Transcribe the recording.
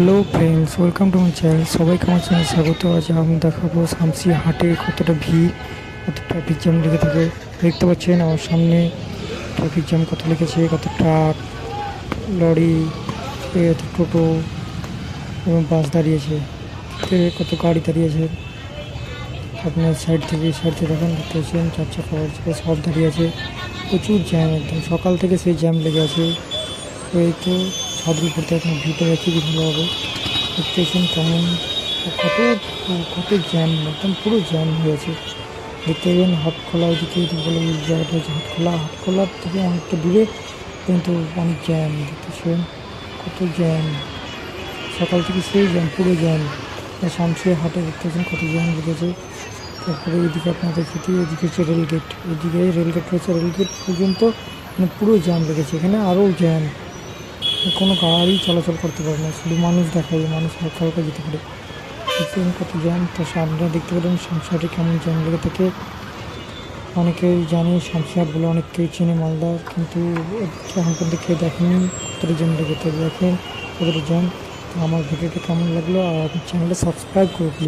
Hello friends, welcome to my channel. সবাইকে আমার channel স্বাগত। আজ আমি দেখাবো শামসি হাটে কতটা ভিড় কত ট্রাফিক জ্যাম লেগে থাকে। দেখতে পাচ্ছেন আমার সামনে ট্রাফিক জ্যাম কত লেগেছে কত ট্রাক লরি টোটো এবং বাস দাঁড়িয়েছে কত গাড়ি দাঁড়িয়েছে। আপনার সাইড থেকে সাইড থেকে দেখেন, দেখতে পাচ্ছেন চার চাকা সব দাঁড়িয়ে আছে। প্রচুর জ্যাম একদম সকাল থেকে সেই জ্যাম লেগে আছে। এই তো ছাদের উপর থেকে এখন ভিউটা দেখি ভালো হবে দেখতে পাচ্ছেন কেমন কত কত জ্যাম একদম পুরো জ্যাম হয়েছে। দেখতে পাবেন হাটখোলা ওইদিকে বলে ওই জায়গাটা হচ্ছে হাটখোলা হাটখোলার থেকে অনেকটা দূরে কিন্তু অনেক জ্যাম দেখতেছেন কত জ্যাম সকাল থেকে সেই জ্যাম পুরো জ্যাম শামসিয়া হাটে দেখতেছেন কত জ্যাম লেগেছে। তারপরে এদিকে আপনাদের খেতে, এদিকে হচ্ছে রেলগেট এদিকে রেলগেট রয়েছে রেলগেট পর্যন্ত মানে পুরো জ্যাম লেগেছে। এখানে আরও জ্যাম কোনো গাড়ি চলাচল করতে পারে না, শুধু মানুষ দেখা যায়, মানুষ হালকা হালকা যেতে পারে। দেখছেন কত জ্যাম, তো সামনে দেখতে পেলেন শামসিয়াটে কেমন জ্যাম লেগে থাকে। অনেকেই জানে শামসিয়াট বলে অনেকেই চেনে মালদা, কিন্তু এখন পর্যন্ত কেউ দেখেনি কতটা জ্যাম লেগে থাকে। দেখেন কতটা জ্যাম আমার ভিডিওটা কেমন লাগল, আর চ্যানেলটা সাবস্ক্রাইব করো প্লিজ